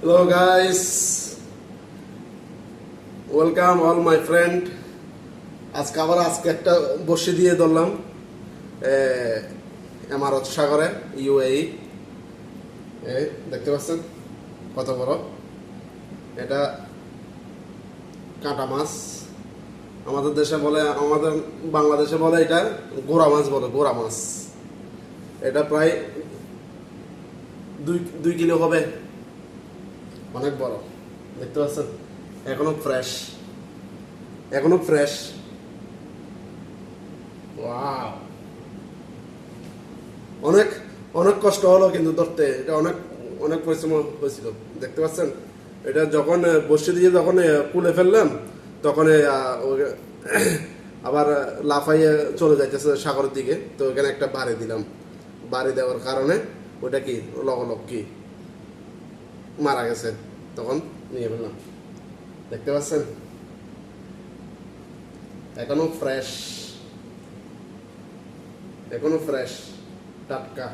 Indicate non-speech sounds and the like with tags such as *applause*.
Hello guys, welcome all my friend. আজকে আবার আজকে একটা বসে দিয়ে ধরলাম এমারত সাগরে ইউএই এই দেখতে পাচ্ছেন? কত বড়? এটা কাঁটা মাছ। আমাদের দেশে বলে আমাদের বাংলাদেশে বলে এটা গোড়া মাছ বলে গোড়া মাছ। এটা প্রায় দুই দুই কিলো হবে। অনেক বড়। দেখতে পাচ্ছেন? এখনও ফ্রেশ এখনও ফ্রেশ অনেক অনেক কষ্ট হলো কিন্তু ধরতে। এটা অনেক অনেক পরিশ্রম হয়েছিল। দেখতে পাচ্ছেন? এটা যখন বসে দিয়ে যখন কুলে ফেললাম, তখন *coughs* আবার লাফাইয়ে চলে যাইতেছে সাগরের দিকে। তো ওখানে একটা বাড়ি দিলাম। বাড়ি দেওয়ার কারণে ওটা কি লগলগ কি? মারা গেছে। তখন নিয়ে ফেললাম। দেখতে পাচ্ছেন? এখনও ফ্রেশ এখনও ফ্রেশ টাটকা।